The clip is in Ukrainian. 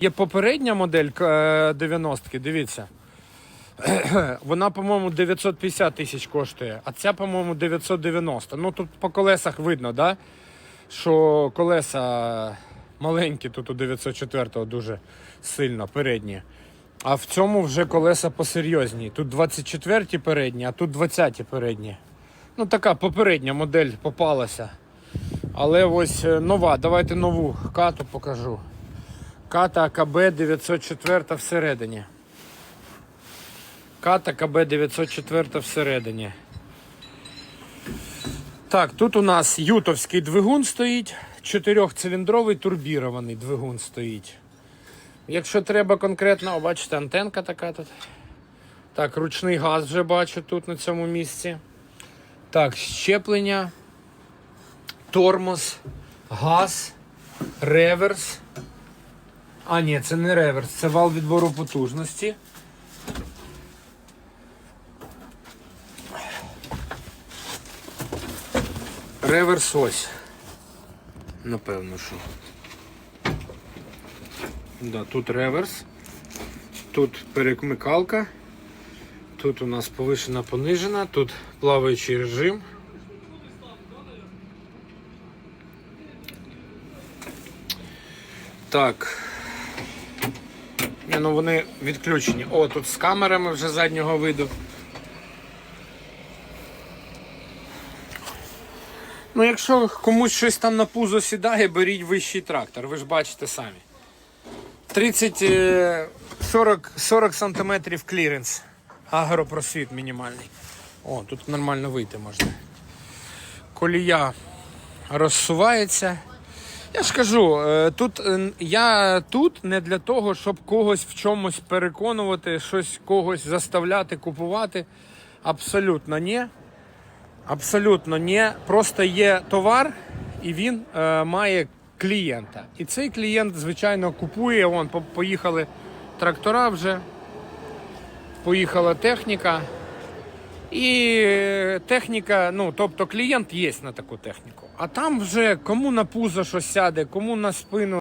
Є попередня модель е, 90-ки, дивіться. Вона, по-моєму, 950 тисяч коштує, а ця, по-моєму, 990. Ну тут по колесах видно, да? що колеса маленькі, тут у 904-го дуже сильно передні. А в цьому вже колеса посерйозні. Тут 24 передні, а тут 20 передні. Ну така попередня модель попалася. Але ось е, нова. Давайте нову кату покажу. Ката КБ 904 всередині. Ката КБ 904 всередині. Так, тут у нас ютовський двигун стоїть, чотирьохциліндровий турбірований двигун стоїть. Якщо треба конкретно, о, бачите, антенка така тут. Так, ручний газ вже бачу тут на цьому місці. Так, щеплення, тормоз, газ, реверс. А, ні, це не реверс, це вал відбору потужності. Реверс ось. Напевно, що. Да, тут реверс, тут перекмикалка, тут у нас повишена понижена, тут плаваючий режим. Так. Ні, ну вони відключені. О, тут з камерами вже заднього виду. Ну, якщо комусь щось там на пузо сідає, беріть вищий трактор, ви ж бачите самі. 30, е, 40, 40 сантиметрів кліренс. Агропросвіт мінімальний. О, тут нормально вийти можна. Колія розсувається. Я ж кажу, е, тут е, я тут не для того, щоб когось в чомусь переконувати, щось когось заставляти купувати. Абсолютно ні. Абсолютно ні. Просто є товар, і він е, має клієнта. І цей клієнт, звичайно, купує. Вон, поїхали трактора вже, поїхала техніка. І техніка, ну тобто клієнт є на таку техніку. А там вже кому на пузо що сяде, кому на спину.